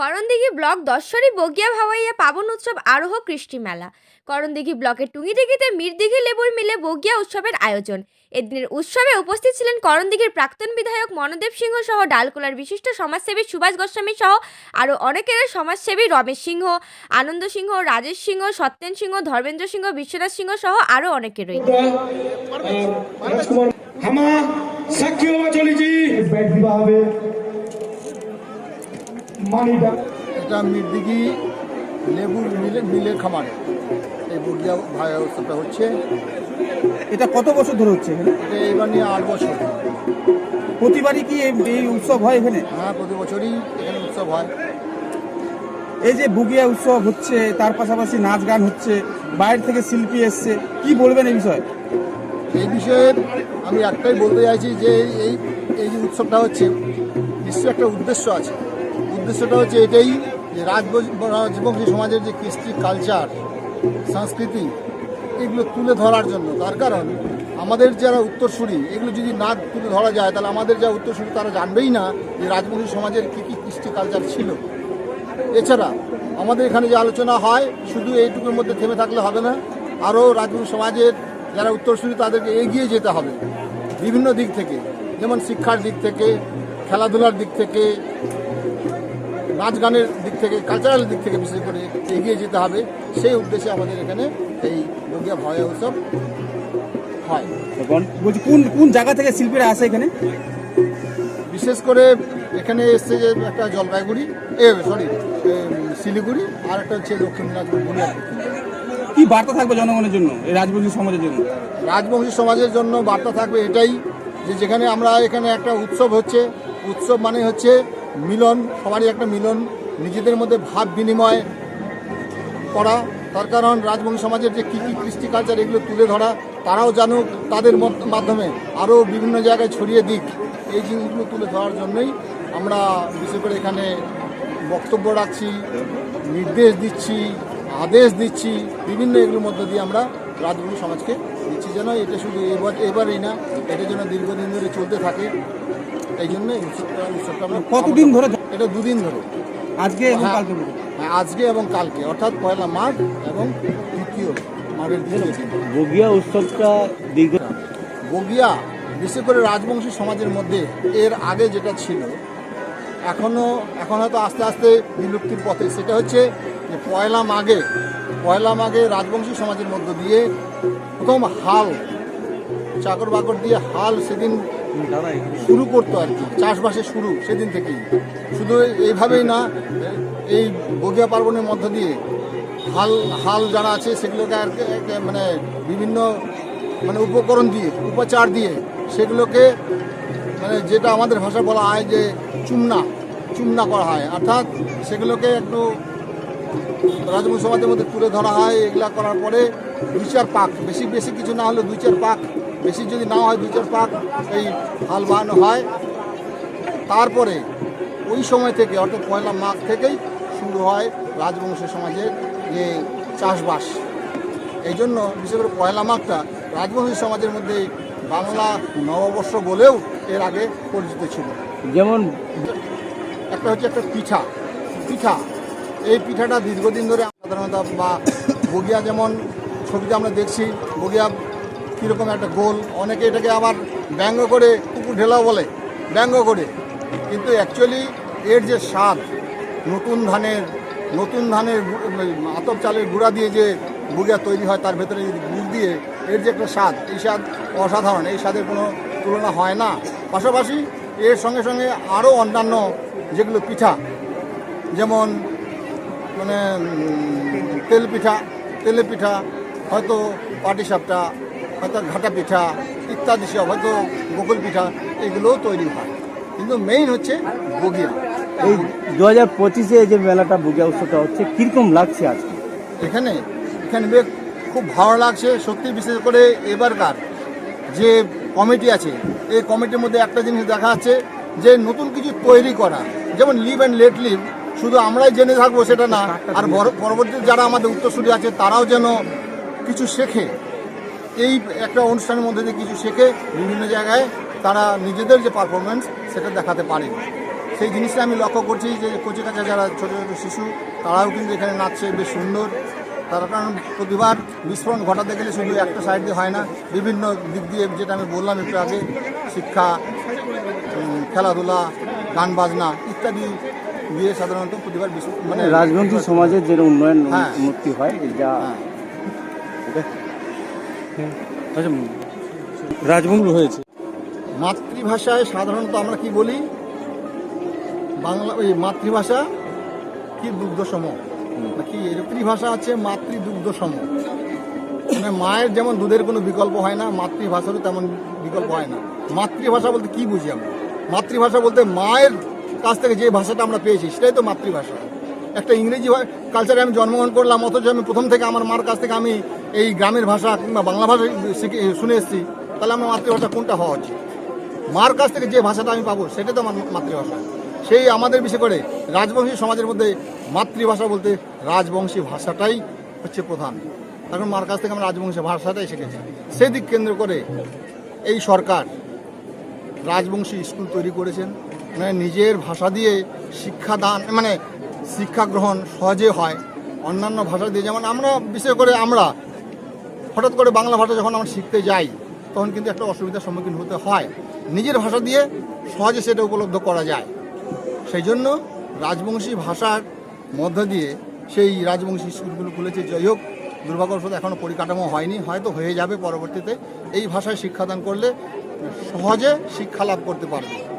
Karandighi block দশরী বগিয়া ভাওয়াইয়া পাবন উৎসব আরোহ কৃষ্টি মেলা। করণদিঘি ব্লকের টুঙ্গিদিঘিতে মিরদিঘি লেবুর মিলে বগিয়া উৎসবের আয়োজন। এদিনের উৎসবে উপস্থিত ছিলেন করণদিঘির প্রাক্তন বিধায়ক মনোদেব সিংহ সহ ডালকোলার বিশিষ্ট সমাজসেবী সুভাষ গোস্বামী সহ আরও অনেকের সমাজসেবী রমেশ সিংহ, আনন্দ সিংহ, রাজেশ সিংহ, সত্যেন সিংহ, ধর্মেন্দ্র সিংহ, বিশ্বনাথ সিংহ সহ আরও রাজকুমার, হামা, সাক্ষী হওয়া চলেছি ব্যাট দিবা হবে মানিটা এটা মিরদিঘি লেবুর মিলে মিলের খামারে। এই বর্গিয়া ভাই উৎসবটা হচ্ছে। এটা কত বছর ধরে হচ্ছে এখানে? এটা এবার নিয়ে আট বছর। প্রতিবারই কি এই এই উৎসব হয় এখানে? হ্যাঁ প্রতি বছরই এখানে উৎসব হয়। এই যে বুগিয়া উৎসব হচ্ছে তার পাশাপাশি নাচ গান হচ্ছে বাইরে থেকে শিল্পী এসছে কি বলবেন এই বিষয়ে? এই বিষয়ে আমি একটাই বলতে চাইছি যে এই এই যে উৎসবটা হচ্ছে নিশ্চয়ই একটা উদ্দেশ্য আছে। উদ্দেশ্যটা হচ্ছে এটাই যে রাজবংশ সমাজের যে কৃষ্টি কালচার সংস্কৃতি, এগুলো তুলে ধরার জন্য। তার কারণ, আমাদের যারা উত্তরসূরি, এগুলো যদি না তুলে ধরা যায়, তাহলে আমাদের যা উত্তরসূরি, তারা জানবেই না যে রাজবংশী সমাজের কী কী কৃষ্টি কালচার ছিল। এছাড়া, আমাদের এখানে যে আলোচনা হয়, শুধু এইটুকুর মধ্যে থেমে থাকলে হবে না, আরও রাজবংশী সমাজের যারা উত্তরসূরি, তাদেরকে এগিয়ে যেতে হবে। বিভিন্ন দিক থেকে, যেমন শিক্ষার দিক থেকে, খেলাধুলার দিক থেকে নাচ গানের দিক থেকে কালচারাল দিক থেকে বিশেষ করে এগিয়ে যেতে হবে সেই উদ্দেশ্যে আমাদের এখানে এই বগিয়া ভয় উৎসব হয়। বলছি কোন কোন জায়গা থেকে শিল্পীরা আসে এখানে? বিশেষ করে এখানে এসছে যে একটা জলপাইগুড়ি এ সরি শিলিগুড়ি আর একটা হচ্ছে দক্ষিণ দিনাজপুর কি বার্তা থাকবে জনগণের জন্য এই রাজবংশী সমাজের জন্য? রাজবংশী সমাজের জন্য বার্তা থাকবে এটাই যে যেখানে আমরা এখানে একটা উৎসব হচ্ছে উৎসব মানে হচ্ছে মিলন, সবারই একটা মিলন, নিজেদের মধ্যে ভাব বিনিময় করা। তার কারণ রাজবংশী সমাজের যে কী কী কৃষ্টি কালচার এগুলো তুলে ধরা, তারাও জানুক, তাদের মাধ্যমে আরও বিভিন্ন জায়গায় ছড়িয়ে দিক, এই জিনিসগুলো তুলে ধরার জন্যই আমরা বিশেষ করে এখানে বক্তব্য রাখছি, নির্দেশ দিচ্ছি, আদেশ দিচ্ছি, বিভিন্ন এগুলোর মধ্য দিয়ে আমরা রাজবংশী সমাজকে দিচ্ছি যেন এটা শুধু এবার এবারই না, এটা যেন দীর্ঘদিন ধরে চলতে থাকে। এই জন্য উৎসবটা উৎসবটা আমরা কতদিন ধরে এটা দুদিন ধরে। আজকে এবং হ্যাঁ। কালকে হ্যাঁ, আজকে এবং কালকে অর্থাৎ পয়লা মাঘ এবং তৃতীয় মাঘের দ্বিতীয় বগিয়া উৎসবটা দীর্ঘ বগিয়া বিশেষ করে রাজবংশী সমাজের মধ্যে এর আগে যেটা ছিল এখনও এখন হয়তো আস্তে আস্তে বিলুপ্তির পথে। সেটা হচ্ছে যে পয়লা মাঘে পয়লা মাঘে রাজবংশী সমাজের মধ্য দিয়ে প্রথম হাল চাকর বাকর দিয়ে হাল সেদিন শুরু করতো আর কি, চাষবাসের শুরু সেদিন থেকেই। শুধু এইভাবেই না, এই বগিয়া পার্বণের মধ্য দিয়ে হাল হাল যারা আছে সেগুলোকে আর মানে বিভিন্ন মানে উপকরণ দিয়ে, উপচার দিয়ে সেগুলোকে মানে যেটা আমাদের ভাষা বলা হয় যে চুমনা চুমনা করা হয়। অর্থাৎ সেগুলোকে একটু রাজবংশ মধ্যে তুলে ধরা হয়, এগুলা করার পরে দুই চার পাক, বেশি বেশি কিছু না হলে দুই চার পাক বেশি যদি না হয় দুই চার পাক এই হাল বাহানো হয়। তারপরে ওই সময় থেকে অর্থাৎ পয়লা মাঘ থেকেই শুরু হয় রাজবংশী সমাজের যে চাষবাস। এই জন্য বিশেষ করে পয়লা মাঘটা রাজবংশী সমাজের মধ্যে বাংলা নববর্ষ বলেও এর আগে পরিচিত ছিল। যেমন একটা হচ্ছে একটা পিঠা। পিঠা এই পিঠাটা দীর্ঘদিন ধরে সাধারণত বা বগিয়া যেমন ছবিতে আমরা দেখছি বগিয়া কীরকম একটা গোল। অনেকে এটাকে আবার ব্যঙ্গ করে কুকুর ঢেলাও বলে, ব্যঙ্গ করে। কিন্তু অ্যাকচুয়ালি এর যে স্বাদ, নতুন ধানের নতুন ধানের আতপ চালের গুঁড়া দিয়ে যে বগিয়া তৈরি হয়, তার ভেতরে গুড় দিয়ে, এর যে একটা স্বাদ, এই স্বাদ অসাধারণ। এই স্বাদের কোনো তুলনা হয় না। পাশাপাশি এর সঙ্গে সঙ্গে আরও অন্যান্য যেগুলো পিঠা, যেমন মানে তেল পিঠা, তেলে পিঠা, হয়তো পাটিসাপটা হয়তো ঘাটা পিঠা ইত্যাদি সব হয়তো গোকুল পিঠা এগুলোও তৈরি হয়। কিন্তু মেইন হচ্ছে বগিয়া। এই দু হাজার পঁচিশে যে মেলাটা বগিয়া উৎসবটা হচ্ছে কীরকম লাগছে আজকে? এখানে এখানে বেশ খুব ভালো লাগছে। সত্যি বিশেষ করে এবারকার যে কমিটি আছে এই কমিটির মধ্যে একটা জিনিস দেখা যাচ্ছে যে নতুন কিছু তৈরি করা যেমন লিভ অ্যান্ড লেট লিভ শুধু আমরাই জেনে থাকব সেটা না আর বর- পরবর্তী যারা আমাদের উত্তরসূরি আছে তারাও যেন কিছু শেখে। এই একটা অনুষ্ঠানের মধ্যে দিয়ে কিছু শেখে বিভিন্ন জায়গায় তারা নিজেদের যে পারফরমেন্স সেটা দেখাতে পারে সেই জিনিসটা আমি লক্ষ্য করছি যে কচি কাছা যারা ছোটো ছোটো শিশু তারাও কিন্তু এখানে নাচছে বেশ সুন্দর তার কারণ প্রতিবার বিস্ফোরণ ঘটাতে গেলে শুধু একটা সাইড দিয়ে হয় না বিভিন্ন দিক দিয়ে যেটা আমি বললাম একটু আগে শিক্ষা খেলাধুলা গান বাজনা ইত্যাদি দিয়ে সাধারণত প্রতিবার বিস্ফোরণ মানে রাজবংশী সমাজের যে উন্নয়ন হ্যাঁ। উন্নতি হয় যা হ্যাঁ। আচ্ছা রাজবংশ হয়েছে। মাতৃভাষায় সাধারণত আমরা কি বলি? বাংলা ওই মাতৃভাষা কি দুগ্ধসম? কি মাতৃভাষা আছে মাতৃ দুগ্ধসম মানে মায়ের যেমন দুধের কোনো বিকল্প হয় না মাতৃভাষারও তেমন বিকল্প হয় না। মাতৃভাষা বলতে কি বুঝি আমরা? মাতৃভাষা বলতে মায়ের কাছ থেকে যে ভাষাটা আমরা পেয়েছি সেটাই তো মাতৃভাষা। একটা ইংরেজি কালচারে আমি জন্মগ্রহণ করলাম, অথচ আমি প্রথম থেকে আমার মার কাছ থেকে আমি এই গ্রামের ভাষা কিংবা বাংলা ভাষা শিখে শুনে এসেছি। তাহলে আমার মাতৃভাষা কোনটা হওয়া উচিত? মার কাছ থেকে যে ভাষাটা আমি পাবো, সেটা তো আমার মাতৃভাষা। সেই আমাদের বিশেষ করে রাজবংশী সমাজের মধ্যে মাতৃভাষা বলতে রাজবংশী ভাষাটাই হচ্ছে প্রধান। কারণ মার কাছ থেকে আমরা রাজবংশী ভাষাটাই শিখেছি। সেদিক কেন্দ্র করে এই সরকার রাজবংশী স্কুল তৈরি করেছেন। মানে নিজের ভাষা দিয়ে শিক্ষাদান মানে শিক্ষা গ্রহণ সহজে হয় অন্যান্য ভাষা দিয়ে। যেমন আমরা, বিশেষ করে আমরা, হঠাৎ করে বাংলা ভাষা যখন আমরা শিখতে যাই, তখন কিন্তু একটা অসুবিধার সম্মুখীন হতে হয়। নিজের ভাষা দিয়ে সহজে সেটা উপলব্ধ করা যায়। সেই জন্য রাজবংশী ভাষার মধ্য দিয়ে সেই রাজবংশী স্কুলগুলো খুলেছে। যাই হোক, দুর্ভাগ্যবশত এখনও পরিকাঠামো হয়নি, হয়তো হয়ে যাবে পরবর্তীতে। এই ভাষায় শিক্ষাদান করলে সহজে শিক্ষা লাভ করতে পারবে।